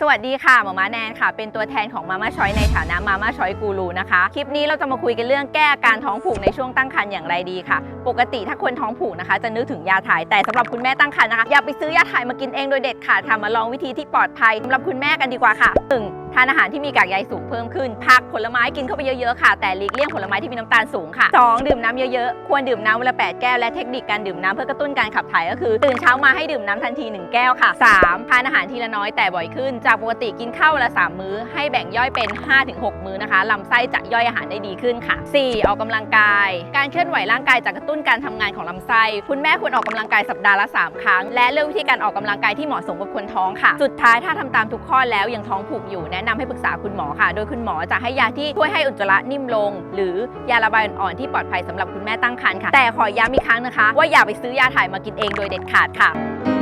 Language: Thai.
สวัสดีค่ะหมอมาแนนค่ะ เป็นตัวแทนของมาม่าชอยในฐานะมาม่าชอยกูรูนะคะ คลิปนี้เราจะมาคุยกันเรื่องแก้อาการท้องผูกในช่วงตั้งครรภ์อย่างไรดีค่ะ ปกติถ้าคนท้องผูกนะคะ จะนึกถึงยาถ่าย แต่สำหรับคุณแม่ตั้งครรภ์นะคะ อย่าไปซื้อยาถ่ายมากินเองโดยเด็ดขาดค่ะ มาลองวิธีที่ปลอดภัยสำหรับคุณแม่กันดีกว่าค่ะ 1. ทานอาหารที่มีกากใยสูงเพิ่มขึ้น ผักผลไม้กินเข้าไปเยอะๆค่ะ แต่หลีกเลี่ยงผลไม้ที่มีน้ำตาลสูงค่ะ 2. ดื่มน้ำเยอะๆ ควรดื่มน้ำวันละ8แก้วและเทคนิคการดื่มน้ำเพื่อกระตุ้นการขับถ่ายก็คือ ตื่นเช้ามาให้ดื่มน้ำทันที 1 แก้วค่ะ 3. ทานอาหารทีละน้อยแต่บ่อยขึ้น จากปกติกินข้าวันละ 3 มื้อ ให้แบ่งย่อยเป็น 5-6 มื้อนะคะลำไส้จะย่อยอาหารได้ดีขึ้นค่ะ 4. ออกกำลังกาย การเคลื่อนไหวร่างกายจะกระตุ้นการทำงานของลำไส้คุณแม่ควรออกกำลังกายสัปดาห์ละ 3 ครั้ง และเลือกวิธีการออกกำลังกายที่เหมาะสมกับคนท้องค่ะ สุดท้ายถ้าทำตามทุกข้อแล้วยังท้องผูกอยู่แนะนำให้ปรึกษาคุณหมอค่ะ โดยคุณหมอจะให้ยาที่ช่วยให้อุจจาระนิ่มลง หรือยาระบายอ่อนๆที่ปลอดภัยสำหรับคุณแม่ตั้งครรภ์ค่ะ แต่ขอย้ำอีกครั้งนะคะ ว่าอย่าไปซื้อยาถ่ายมากินเองโดยเด็ดขาดค่ะ